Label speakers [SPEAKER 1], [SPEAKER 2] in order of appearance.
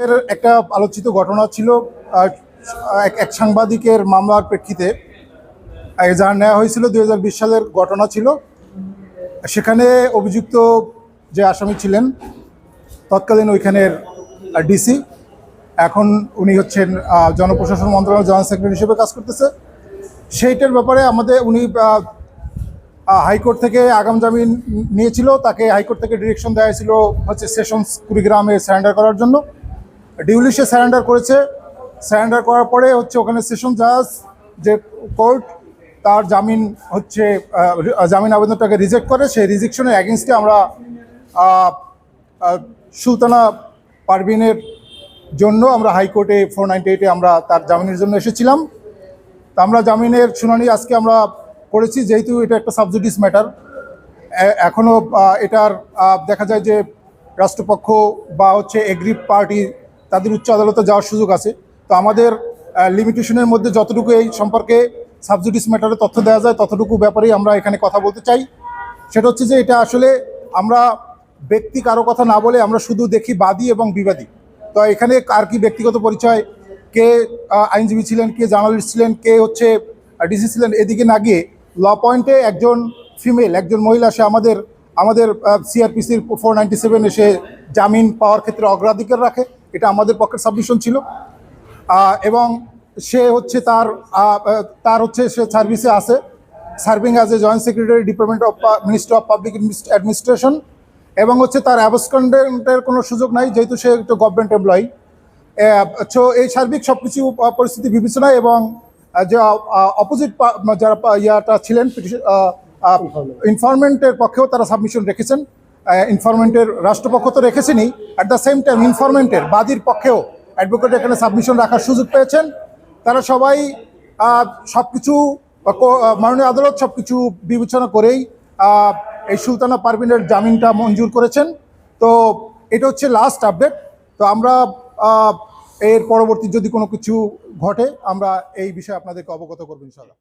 [SPEAKER 1] এর একটা আলোচিত ঘটনা ছিল এক- সাংবাদিকের মামলার প্রেক্ষিতে আহ, যা নেওয়া হয়েছিল দুই হাজার বিশ সালের ঘটনা ছিল। সেখানে অভিযুক্ত যে আসামি ছিলেন তৎকালীন ওইখানের ডিসি এখন উনি হচ্ছেন জনপ্রশাসন মন্ত্রণালয়ের জয়েন্ট সেক্রেটারি হিসেবে কাজ করতেছে। সেইটার ব্যাপারে আমাদের উনি হাইকোর্ট থেকে আগাম জামিন নিয়েছিল তাকে হাইকোর্ট থেকে ডিরেকশন দেওয়া হয়েছিল হচ্ছে সেশনস কুড়িগ্রামে স্যারেন্ডার করার জন্য। ডিউলি সে স্যারেন্ডার করেছে। স্যারেন্ডার করার পরে হচ্ছে ওখানে সেশন জাজ যে কোর্ট তার জামিন হচ্ছে জামিন আবেদনটাকে রিজেক্ট করে। সেই রিজেকশনের অ্যাগেনস্টে আমরা সুলতানা পারভিনের জন্য আমরা হাইকোর্টে ফোর নাইনটি এইটে আমরা তার জামিনের জন্য এসেছিলাম। তা আমরা জামিনের শুনানি আজকে আমরা করেছি, যেহেতু এটা একটা সাবজুডিস ম্যাটার এখনও এটার দেখা যায় যে রাষ্ট্রপক্ষ বা হচ্ছে এগ্রি পার্টি তাদের উচ্চ আদালতে যাওয়ার সুযোগ আছে। তো আমাদের লিমিটেশনের মধ্যে যতটুকু এই সম্পর্কে সাবজুডিস ম্যাটারে তথ্য দেওয়া যায়, ততটুকু ব্যাপারেই আমরা এখানে কথা বলতে চাই। সেটা হচ্ছে যে এটা আসলে আমরা ব্যক্তি কারও কথা না বলে আমরা শুধু দেখি বাদী এবং বিবাদী। তো এখানে কার কি ব্যক্তিগত পরিচয়, কে আইনজীবী ছিলেন, কে জার্নালিস্ট ছিলেন, কে হচ্ছে ডিসি ছিলেন, এদিকে না গিয়ে ল পয়েন্টে একজন ফিমেল একজন মহিলা, সে আমাদের আমাদের সিআরপিসির ফোর নাইনটি সেভেন এসে জামিন পাওয়ার ক্ষেত্রে অগ্রাধিকার রাখে। এটা আমাদের পক্ষের সাবমিশন ছিল। এবং সে হচ্ছে তার তার হচ্ছে সে সার্ভিসে আছে। Serving as a joint secretary department of ministry of public administration এবং হচ্ছে তার অ্যাবসকন্ডেন্টের কোনো সুযোগ নাই যেহেতু সে একটু গভর্নমেন্ট এমপ্লয়ি সো এই সার্বিক সব কিছু পরিস্থিতি বিবেচনায় এবং যে অপোজিট যারা ইয়াটা ছিলেন ইনফরমেন্টের পক্ষেও তারা সাবমিশন রেখেছেন। ইনফরমেন্টের রাষ্ট্রপক্ষ তো রেখেছেনই। অ্যাট দ্য সেম টাইম ইনফরমেন্টের বাদীর পক্ষেও অ্যাডভোকেট এখানে সাবমিশন রাখার সুযোগ পেয়েছেন। তারা সবাই সব কিছু মাননীয় আদালত সব কিছু বিবেচনা করেই এই সুলতানা পারভিনের জামিনটা মঞ্জুর করেছেন। তো এটা হচ্ছে লাস্ট আপডেট তো আমরা এর পরবর্তী যদি কোনো কিছু ঘটে, আমরা এই বিষয়ে আপনাদেরকে অবগত করব ইনশাল্লাহ